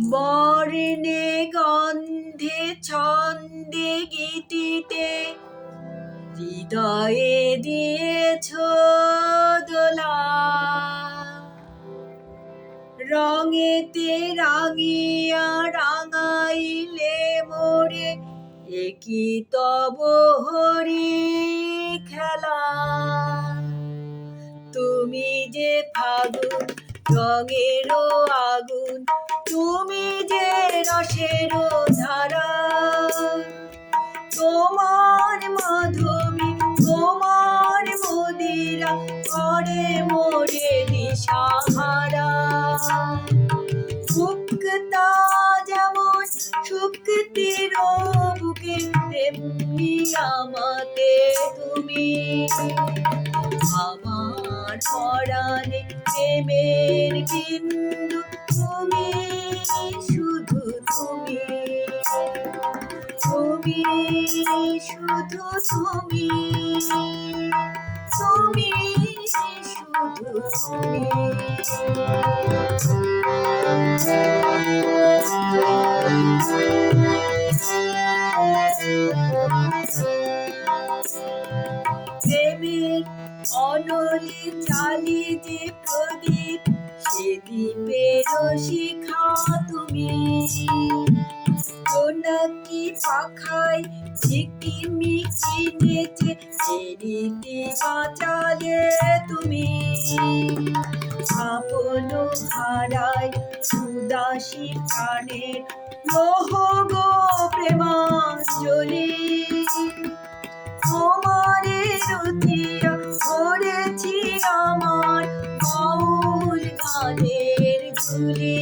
বর্ণে গন্ধে ছন্দে গীতিতে হৃদয়ে দিয়েছ রঙেতে রাঙিয়া রাঙাইলে মোরে, একই তব হরি খেলা। তুমি যে ফাগুন রঙেরও আগুন, তুমি যে রসেরও ধারা। তোমার মাধবী তোমার মদিরা করে মোরে দিশাহারা। মুক্তা যেমন শুক্তির বুকে তেমনি আমাতে তুমি। আমার পরাণে প্রেমের বিন্দু তুমি শুধু তুমি। তুমি শুধু তুমি। তুমি শুধু তুমি। প্রেমের অনলি চালি যে প্রদীপ, সে দ্বীপের শিখা তুমি। জোনাকি পাখায় ঝিকিমিকি নেচে, এরিতে বাঁচালে তুমি। আপন হারায় উদাসী প্রাণের লোহ গো প্রেমাঞ্জলি। রুতিয়া করেছি আমার বাউল গানের ঝুলি।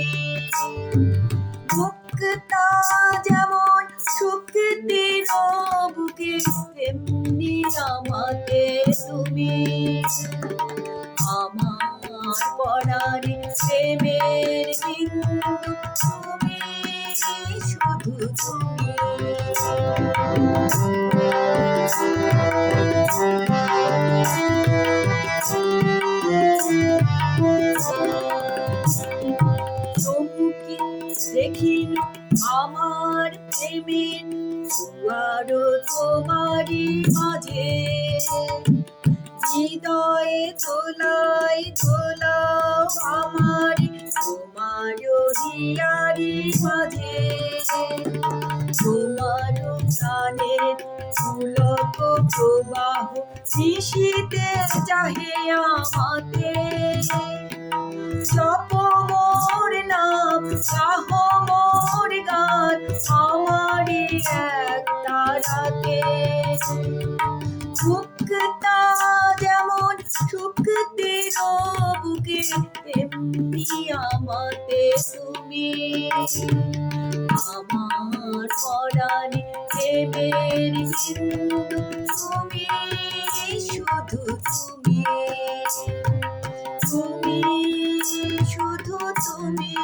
যেমন শুক্তির বুকে তেমনি আমাকে তুমি। আমার পরাণে প্রেমের বিন্দু তুমি, শুধু তুমি। আমার প্রেমের দুয়ারো তোমারই মাঝে। হৃদয়ে তোলাই তোলাও আমার তোমার হিয়ারি মাঝে। তোমার প্রাণের পুলক প্রবাহ মিশিতে চাহে আমাতে জপ মোর নাম, চাহ তারাতে মুক্তা যেমন শুক্তির বুকে তেমনি আমাতে তুমি। আমার পরাণে প্রেমের বিন্দু তুমি, শুধু তুমি। তুমি, শুধু তুমি।